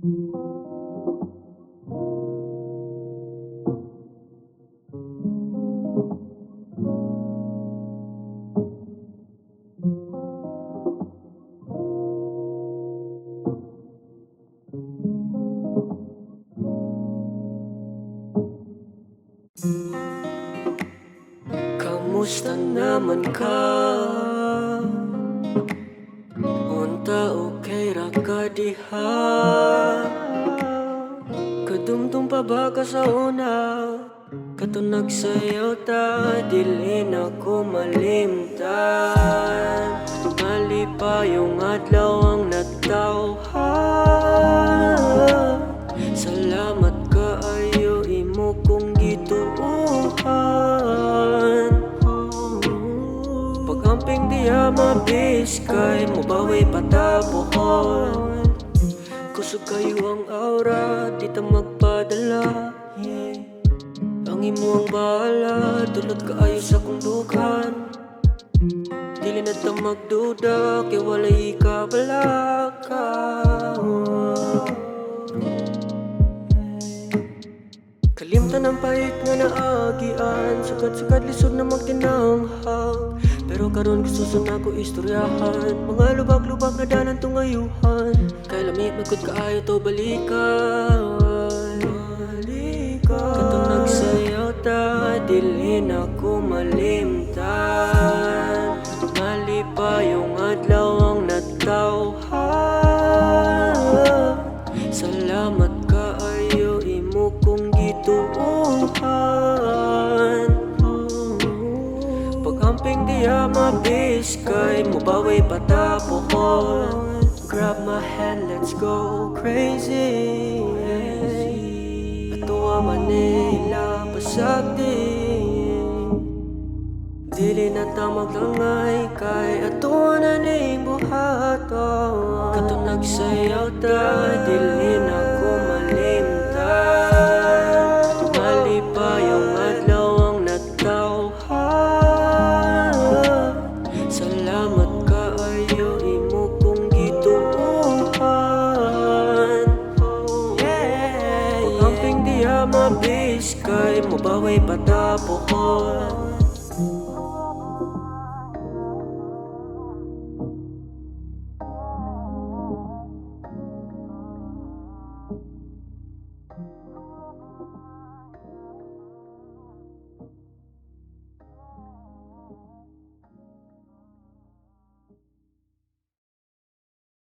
Kamusta naman ka? Unta okay ra ka diha? Kadumdum pa ba ka sa una? Katunag sa'yo ta, dili na ko malimtan Mali pa yung adlaw ang natawhan Pag-amping diya mabiskay Mubawi patapuhon Kusog kayo ang aura Di ta magpadala. Ang imo ang bahala Dulot kaayo sa kong dughan Dili na ta magduda Kay walay ka balaka Kalimtan ang pait nga naagian Sukad-sukad lisod na magtinanghang Pero karon gusto sa nako istoryahan. Mga lubag-lubag na danan tungayuhan Kay lamig magkod kaayo to balikan. Balikan. Katunag sayo ta Dili na malimtan. Mali pa yung adlaw ang natawhan. Salamat kaayo imo kong gituuhan Pag-amping diya mabiskay Mubawi patapuhon Grab my hand, let's go crazy. Atuwa Manila, pasagdi Dili na ta maglangay kay ato na ning buhaton. Katunag sayaw ta, dili na Salamat ka ayo. Ayaw imo kong gituuhan yeah, Kung amping di mabis kay mo baway patapo ko